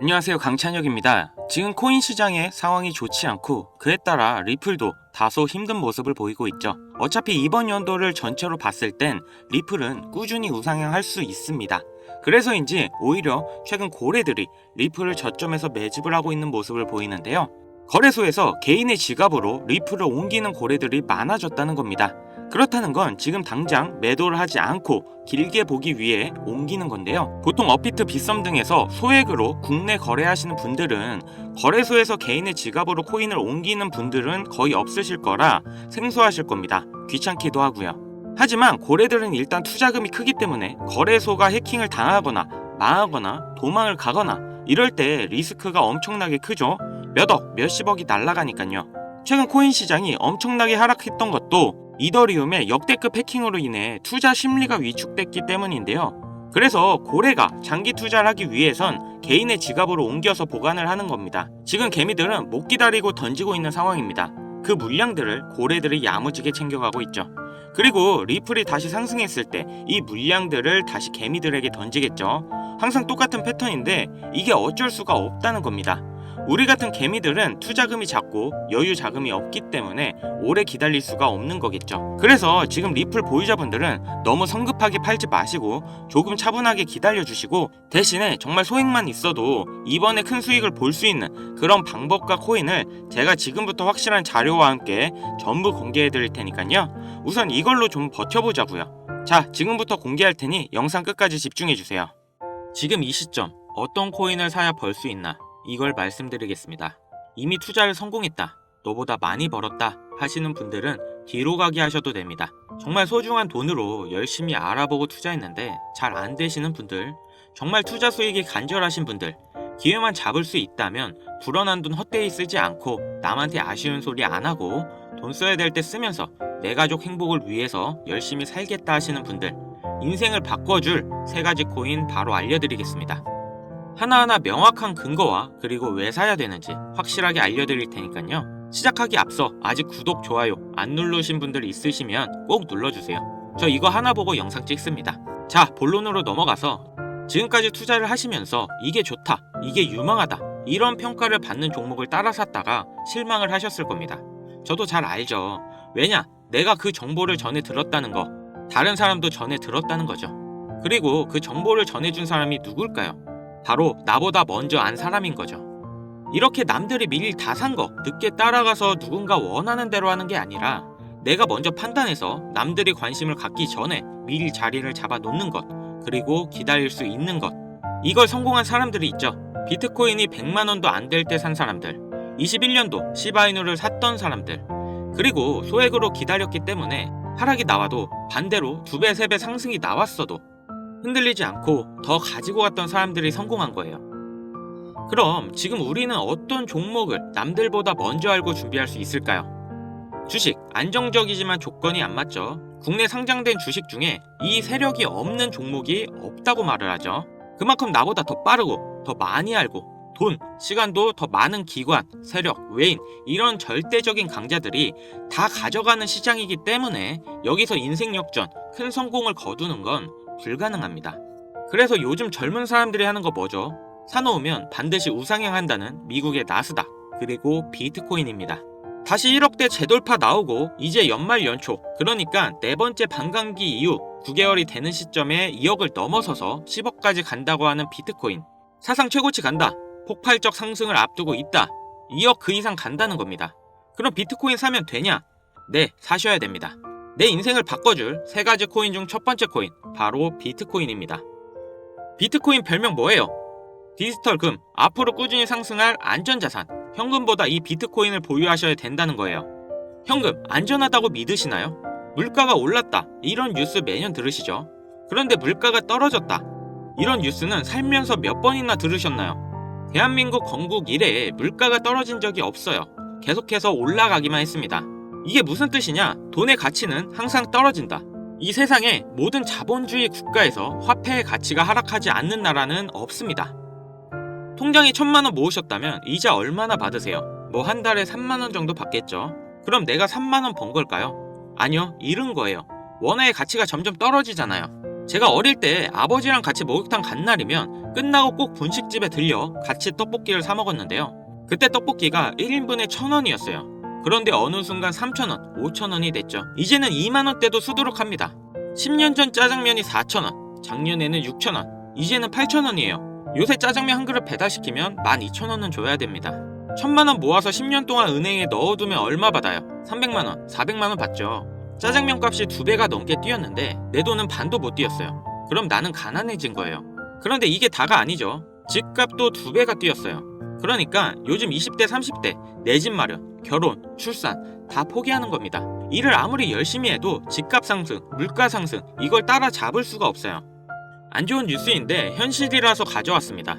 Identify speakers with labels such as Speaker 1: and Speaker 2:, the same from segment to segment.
Speaker 1: 안녕하세요 강찬혁입니다. 지금 코인 시장의 상황이 좋지 않고 그에 따라 리플도 다소 힘든 모습을 보이고 있죠. 어차피 이번 연도를 전체로 봤을 땐 리플은 꾸준히 우상향할 수 있습니다. 그래서인지 오히려 최근 고래들이 리플을 저점에서 매집을 하고 있는 모습을 보이는데요. 거래소에서 개인의 지갑으로 리플을 옮기는 고래들이 많아졌다는 겁니다. 그렇다는 건 지금 당장 매도를 하지 않고 길게 보기 위해 옮기는 건데요. 보통 업비트 빗썸 등에서 소액으로 국내 거래하시는 분들은 거래소에서 개인의 지갑으로 코인을 옮기는 분들은 거의 없으실 거라 생소하실 겁니다. 귀찮기도 하고요. 하지만 고래들은 일단 투자금이 크기 때문에 거래소가 해킹을 당하거나 망하거나 도망을 가거나 이럴 때 리스크가 엄청나게 크죠. 몇 억, 몇십억이 날아가니까요. 최근 코인 시장이 엄청나게 하락했던 것도 이더리움의 역대급 해킹으로 인해 투자 심리가 위축됐기 때문인데요. 그래서 고래가 장기 투자를 하기 위해선 개인의 지갑으로 옮겨서 보관을 하는 겁니다. 지금 개미들은 못 기다리고 던지고 있는 상황입니다. 그 물량들을 고래들이 야무지게 챙겨가고 있죠. 그리고 리플이 다시 상승했을 때 이 물량들을 다시 개미들에게 던지겠죠. 항상 똑같은 패턴인데 이게 어쩔 수가 없다는 겁니다. 우리 같은 개미들은 투자금이 작고 여유 자금이 없기 때문에 오래 기다릴 수가 없는 거겠죠. 그래서 지금 리플 보유자분들은 너무 성급하게 팔지 마시고 조금 차분하게 기다려 주시고 대신에 정말 소액만 있어도 이번에 큰 수익을 볼 수 있는 그런 방법과 코인을 제가 지금부터 확실한 자료와 함께 전부 공개해 드릴 테니까요. 우선 이걸로 좀 버텨보자고요. 자, 지금부터 공개할 테니 영상 끝까지 집중해 주세요. 지금 이 시점 어떤 코인을 사야 벌 수 있나 이걸 말씀드리겠습니다. 이미 투자를 성공했다. 너보다 많이 벌었다 하시는 분들은 뒤로 가기 하셔도 됩니다. 정말 소중한 돈으로 열심히 알아보고 투자했는데 잘 안 되시는 분들, 정말 투자 수익이 간절하신 분들, 기회만 잡을 수 있다면 불어난 돈 헛되이 쓰지 않고 남한테 아쉬운 소리 안 하고 돈 써야 될 때 쓰면서 내 가족 행복을 위해서 열심히 살겠다 하시는 분들, 인생을 바꿔줄 세 가지 코인 바로 알려드리겠습니다. 하나하나 명확한 근거와 그리고 왜 사야 되는지 확실하게 알려드릴 테니까요. 시작하기 앞서 아직 구독, 좋아요 안 누르신 분들 있으시면 꼭 눌러주세요. 저 이거 하나 보고 영상 찍습니다. 자, 본론으로 넘어가서 지금까지 투자를 하시면서 이게 좋다, 이게 유망하다 이런 평가를 받는 종목을 따라 샀다가 실망을 하셨을 겁니다. 저도 잘 알죠. 왜냐? 내가 그 정보를 전해 들었다는 거, 다른 사람도 전해 들었다는 거죠. 그리고 그 정보를 전해준 사람이 누굴까요? 바로 나보다 먼저 안 사람인 거죠. 이렇게 남들이 미리 다 산 거 늦게 따라가서 누군가 원하는 대로 하는 게 아니라 내가 먼저 판단해서 남들이 관심을 갖기 전에 미리 자리를 잡아 놓는 것 그리고 기다릴 수 있는 것 이걸 성공한 사람들이 있죠. 비트코인이 100만 원도 안 될 때 산 사람들 21년도 시바이누를 샀던 사람들 그리고 소액으로 기다렸기 때문에 하락이 나와도 반대로 두 배, 세배 상승이 나왔어도 흔들리지 않고 더 가지고 갔던 사람들이 성공한 거예요. 그럼 지금 우리는 어떤 종목을 남들보다 먼저 알고 준비할 수 있을까요? 주식, 안정적이지만 조건이 안 맞죠. 국내 상장된 주식 중에 이 세력이 없는 종목이 없다고 말을 하죠. 그만큼 나보다 더 빠르고 더 많이 알고 돈, 시간도 더 많은 기관, 세력, 외인 이런 절대적인 강자들이 다 가져가는 시장이기 때문에 여기서 인생 역전, 큰 성공을 거두는 건 불가능합니다. 그래서 요즘 젊은 사람들이 하는 거 뭐죠? 사놓으면 반드시 우상향한다는 미국의 나스닥 그리고 비트코인입니다. 다시 1억대 재돌파 나오고 이제 연말 연초 그러니까 네 번째 반감기 이후 9개월이 되는 시점에 2억을 넘어서서 10억까지 간다고 하는 비트코인 사상 최고치 간다 폭발적 상승을 앞두고 있다 2억 그 이상 간다는 겁니다. 그럼 비트코인 사면 되냐? 네 사셔야 됩니다. 내 인생을 바꿔줄 세 가지 코인 중 첫 번째 코인 바로 비트코인입니다. 비트코인 별명 뭐예요? 디지털 금 앞으로 꾸준히 상승할 안전자산 현금보다 이 비트코인을 보유하셔야 된다는 거예요. 현금 안전하다고 믿으시나요? 물가가 올랐다 이런 뉴스 매년 들으시죠? 그런데 물가가 떨어졌다 이런 뉴스는 살면서 몇 번이나 들으셨나요? 대한민국 건국 이래에 물가가 떨어진 적이 없어요. 계속해서 올라가기만 했습니다. 이게 무슨 뜻이냐? 돈의 가치는 항상 떨어진다. 이 세상에 모든 자본주의 국가에서 화폐의 가치가 하락하지 않는 나라는 없습니다. 통장에 천만 원 모으셨다면 이자 얼마나 받으세요? 뭐 한 달에 3만 원 정도 받겠죠. 그럼 내가 3만 원 번 걸까요? 아니요, 잃은 거예요. 원화의 가치가 점점 떨어지잖아요. 제가 어릴 때 아버지랑 같이 목욕탕 간 날이면 끝나고 꼭 분식집에 들려 같이 떡볶이를 사 먹었는데요. 그때 떡볶이가 1인분에 1,000원이었어요. 그런데 어느 순간 3,000원, 5,000원이 됐죠. 이제는 2만원대도 수두룩합니다. 10년 전 짜장면이 4,000원, 작년에는 6,000원, 이제는 8,000원이에요. 요새 짜장면 한 그릇 배달시키면 12,000원은 줘야 됩니다. 1,000만원 모아서 10년 동안 은행에 넣어두면 얼마 받아요? 300만원, 400만원 받죠. 짜장면 값이 두 배가 넘게 뛰었는데 내 돈은 반도 못 뛰었어요. 그럼 나는 가난해진 거예요. 그런데 이게 다가 아니죠. 집값도 두 배가 뛰었어요. 그러니까 요즘 20대, 30대 내 집 마련, 결혼, 출산 다 포기하는 겁니다. 일을 아무리 열심히 해도 집값 상승, 물가 상승 이걸 따라 잡을 수가 없어요. 안 좋은 뉴스인데 현실이라서 가져왔습니다.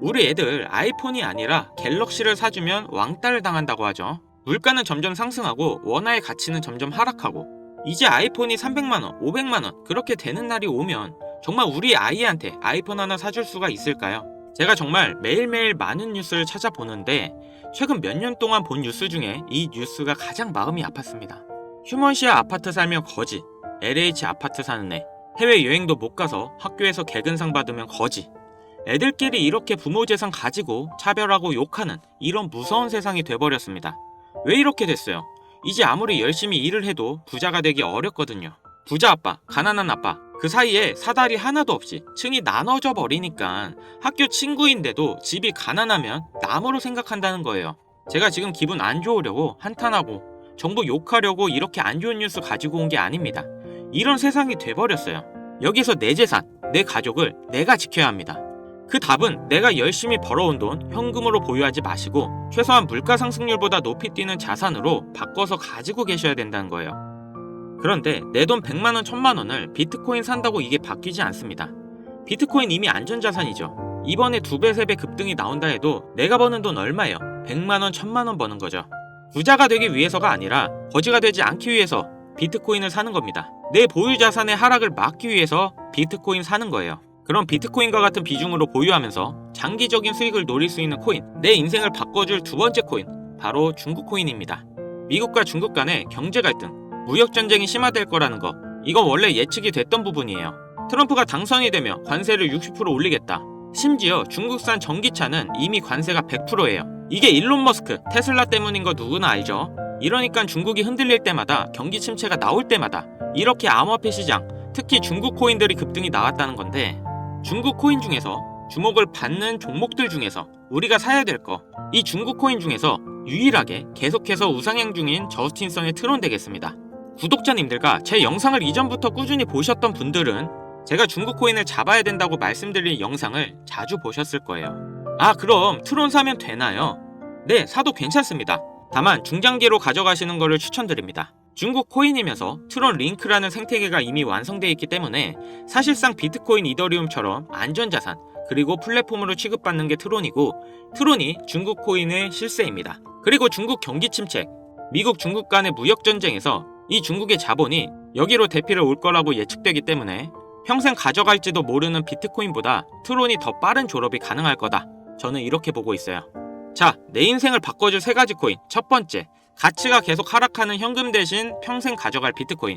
Speaker 1: 우리 애들 아이폰이 아니라 갤럭시를 사주면 왕따를 당한다고 하죠. 물가는 점점 상승하고 원화의 가치는 점점 하락하고 이제 아이폰이 300만원, 500만원 그렇게 되는 날이 오면 정말 우리 아이한테 아이폰 하나 사줄 수가 있을까요? 제가 정말 매일매일 많은 뉴스를 찾아보는데 최근 몇 년 동안 본 뉴스 중에 이 뉴스가 가장 마음이 아팠습니다. 휴먼시아 아파트 살면 거지, LH 아파트 사는 애, 해외 여행도 못 가서 학교에서 개근상 받으면 거지. 애들끼리 이렇게 부모 재산 가지고 차별하고 욕하는 이런 무서운 세상이 돼버렸습니다. 왜 이렇게 됐어요? 이제 아무리 열심히 일을 해도 부자가 되기 어렵거든요. 부자 아빠, 가난한 아빠, 그 사이에 사다리 하나도 없이 층이 나눠져 버리니까 학교 친구인데도 집이 가난하면 남으로 생각한다는 거예요. 제가 지금 기분 안 좋으려고 한탄하고 정부 욕하려고 이렇게 안 좋은 뉴스 가지고 온 게 아닙니다. 이런 세상이 돼버렸어요. 여기서 내 재산, 내 가족을 내가 지켜야 합니다. 그 답은 내가 열심히 벌어온 돈 현금으로 보유하지 마시고 최소한 물가 상승률보다 높이 뛰는 자산으로 바꿔서 가지고 계셔야 된다는 거예요. 그런데 내 돈 100만 원, 1000만 원을 비트코인 산다고 이게 바뀌지 않습니다. 비트코인 이미 안전자산이죠. 이번에 두 배, 세배 급등이 나온다 해도 내가 버는 돈 얼마예요? 100만 원, 1000만 원 버는 거죠. 부자가 되기 위해서가 아니라 거지가 되지 않기 위해서 비트코인을 사는 겁니다. 내 보유 자산의 하락을 막기 위해서 비트코인 사는 거예요. 그럼 비트코인과 같은 비중으로 보유하면서 장기적인 수익을 노릴 수 있는 코인, 내 인생을 바꿔줄 두 번째 코인, 바로 중국 코인입니다. 미국과 중국 간의 경제 갈등, 무역 전쟁이 심화될 거라는 거, 이건 원래 예측이 됐던 부분이에요. 트럼프가 당선이 되며 관세를 60% 올리겠다. 심지어 중국산 전기차는 이미 관세가 100%예요. 이게 일론 머스크, 테슬라 때문인 거 누구나 알죠? 이러니까 중국이 흔들릴 때마다 경기 침체가 나올 때마다 이렇게 암호화폐 시장, 특히 중국 코인들이 급등이 나왔다는 건데 중국 코인 중에서 주목을 받는 종목들 중에서 우리가 사야 될 거, 이 중국 코인 중에서 유일하게 계속해서 우상향 중인 저스틴성의 트론 되겠습니다. 구독자님들과 제 영상을 이전부터 꾸준히 보셨던 분들은 제가 중국 코인을 잡아야 된다고 말씀드린 영상을 자주 보셨을 거예요. 아, 그럼 트론 사면 되나요? 네, 사도 괜찮습니다. 다만 중장기로 가져가시는 것을 추천드립니다. 중국 코인이면서 트론 링크라는 생태계가 이미 완성되어 있기 때문에 사실상 비트코인 이더리움처럼 안전자산 그리고 플랫폼으로 취급받는 게 트론이고 트론이 중국 코인의 실세입니다. 그리고 중국 경기 침체, 미국 중국 간의 무역 전쟁에서 이 중국의 자본이 여기로 대피를 올 거라고 예측되기 때문에 평생 가져갈지도 모르는 비트코인보다 트론이 더 빠른 졸업이 가능할 거다. 저는 이렇게 보고 있어요. 자, 내 인생을 바꿔줄 세 가지 코인. 첫 번째, 가치가 계속 하락하는 현금 대신 평생 가져갈 비트코인.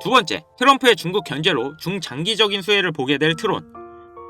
Speaker 1: 두 번째, 트럼프의 중국 견제로 중장기적인 수혜를 보게 될 트론.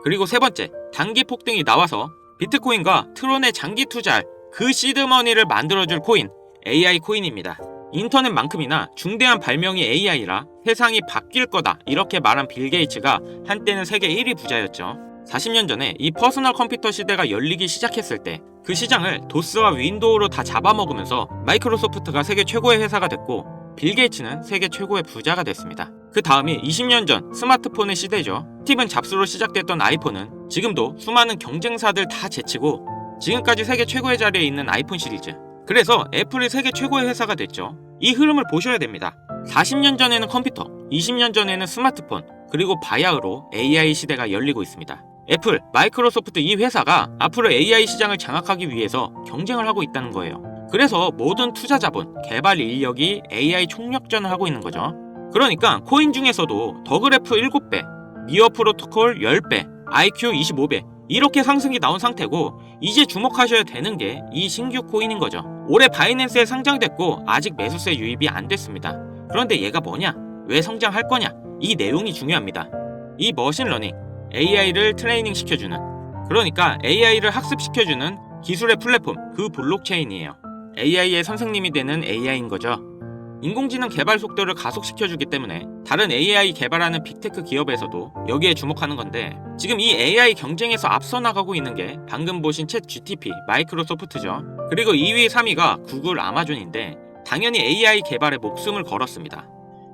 Speaker 1: 그리고 세 번째, 단기 폭등이 나와서 비트코인과 트론의 장기 투자할 그 시드머니를 만들어줄 코인, AI 코인입니다. 인터넷만큼이나 중대한 발명이 AI라 세상이 바뀔 거다 이렇게 말한 빌 게이츠가 한때는 세계 1위 부자였죠. 40년 전에 이 퍼스널 컴퓨터 시대가 열리기 시작했을 때 그 시장을 도스와 윈도우로 다 잡아먹으면서 마이크로소프트가 세계 최고의 회사가 됐고 빌 게이츠는 세계 최고의 부자가 됐습니다. 그 다음이 20년 전 스마트폰의 시대죠. 스티븐 잡스로 시작됐던 아이폰은 지금도 수많은 경쟁사들 다 제치고 지금까지 세계 최고의 자리에 있는 아이폰 시리즈. 그래서 애플이 세계 최고의 회사가 됐죠. 이 흐름을 보셔야 됩니다. 40년 전에는 컴퓨터, 20년 전에는 스마트폰, 그리고 바야흐로 AI 시대가 열리고 있습니다. 애플, 마이크로소프트 이 회사가 앞으로 AI 시장을 장악하기 위해서 경쟁을 하고 있다는 거예요. 그래서 모든 투자 자본, 개발 인력이 AI 총력전을 하고 있는 거죠. 그러니까 코인 중에서도 더그래프 7배, 미어 프로토콜 10배, IQ 25배 이렇게 상승이 나온 상태고 이제 주목하셔야 되는 게 이 신규 코인인 거죠. 올해 바이낸스에 상장됐고 아직 매수세 유입이 안 됐습니다. 그런데 얘가 뭐냐? 왜 성장할 거냐? 이 내용이 중요합니다. 이 머신러닝, AI를 트레이닝 시켜주는 그러니까 AI를 학습시켜주는 기술의 플랫폼 그 블록체인이에요. AI의 선생님이 되는 AI인 거죠. 인공지능 개발 속도를 가속시켜주기 때문에 다른 AI 개발하는 빅테크 기업에서도 여기에 주목하는 건데 지금 이 AI 경쟁에서 앞서 나가고 있는 게 방금 보신 챗 GTP 마이크로소프트죠. 그리고 2위, 3위가 구글, 아마존인데 당연히 AI 개발에 목숨을 걸었습니다.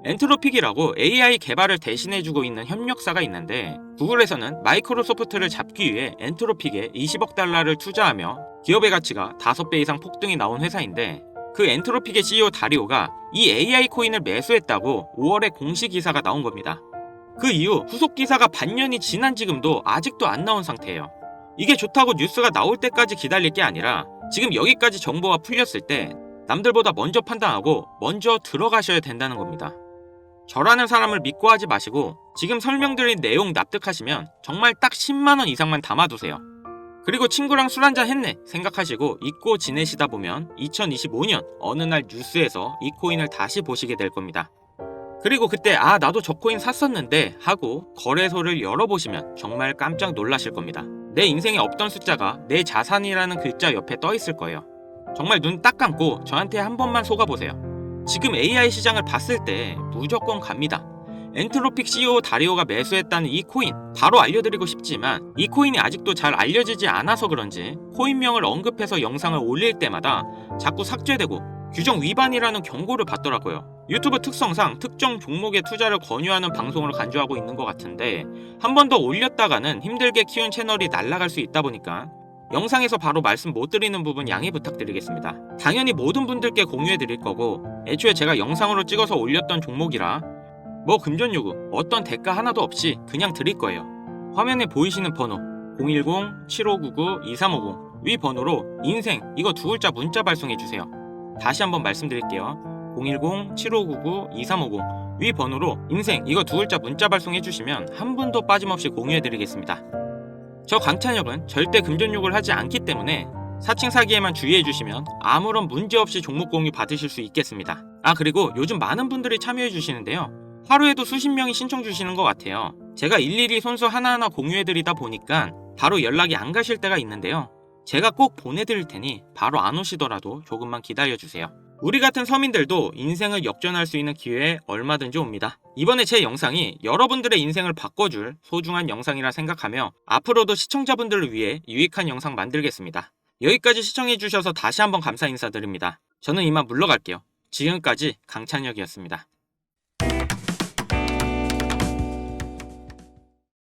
Speaker 1: 엔트로픽이라고 AI 개발을 대신해주고 있는 협력사가 있는데 구글에서는 마이크로소프트를 잡기 위해 엔트로픽에 20억 달러를 투자하며 기업의 가치가 5배 이상 폭등이 나온 회사인데 그 엔트로픽의 CEO 다리오가 이 AI 코인을 매수했다고 5월에 공식 기사가 나온 겁니다. 그 이후 후속 기사가 반년이 지난 지금도 아직도 안 나온 상태예요. 이게 좋다고 뉴스가 나올 때까지 기다릴 게 아니라 지금 여기까지 정보가 풀렸을 때 남들보다 먼저 판단하고 먼저 들어가셔야 된다는 겁니다. 저라는 사람을 믿고 하지 마시고 지금 설명드린 내용 납득하시면 정말 딱 10만원 이상만 담아두세요. 그리고 친구랑 술 한잔 했네 생각하시고 잊고 지내시다 보면 2025년 어느 날 뉴스에서 이 코인을 다시 보시게 될 겁니다. 그리고 그때 아 나도 저 코인 샀었는데 하고 거래소를 열어보시면 정말 깜짝 놀라실 겁니다. 내 인생에 없던 숫자가 내 자산이라는 글자 옆에 떠 있을 거예요. 정말 눈 딱 감고 저한테 한 번만 속아보세요. 지금 AI 시장을 봤을 때 무조건 갑니다. 엔트로픽 CEO 다리오가 매수했다는 이 코인 바로 알려드리고 싶지만 이 코인이 아직도 잘 알려지지 않아서 그런지 코인명을 언급해서 영상을 올릴 때마다 자꾸 삭제되고 규정 위반이라는 경고를 받더라고요. 유튜브 특성상 특정 종목에 투자를 권유하는 방송으로 간주하고 있는 것 같은데 한 번 더 올렸다가는 힘들게 키운 채널이 날아갈 수 있다 보니까 영상에서 바로 말씀 못 드리는 부분 양해 부탁드리겠습니다. 당연히 모든 분들께 공유해 드릴 거고 애초에 제가 영상으로 찍어서 올렸던 종목이라 뭐 금전 요구 어떤 대가 하나도 없이 그냥 드릴 거예요. 화면에 보이시는 번호 010-7599-2350 위 번호로 인생 이거 두 글자 문자 발송해 주세요. 다시 한번 말씀드릴게요. 010-7599-2350 위 번호로 인생 이거 두 글자 문자 발송해 주시면 한 분도 빠짐없이 공유해 드리겠습니다. 저 강찬혁은 절대 금전 욕을 하지 않기 때문에 사칭 사기에만 주의해 주시면 아무런 문제 없이 종목 공유 받으실 수 있겠습니다. 아 그리고 요즘 많은 분들이 참여해 주시는데요. 하루에도 수십 명이 신청 주시는 것 같아요. 제가 일일이 손수 하나하나 공유해 드리다 보니까 바로 연락이 안 가실 때가 있는데요. 제가 꼭 보내드릴 테니 바로 안 오시더라도 조금만 기다려 주세요. 우리 같은 서민들도 인생을 역전할 수 있는 기회에 얼마든지 옵니다. 이번에 제 영상이 여러분들의 인생을 바꿔줄 소중한 영상이라 생각하며 앞으로도 시청자분들을 위해 유익한 영상 만들겠습니다. 여기까지 시청해주셔서 다시 한번 감사 인사드립니다. 저는 이만 물러갈게요. 지금까지 강찬혁이었습니다.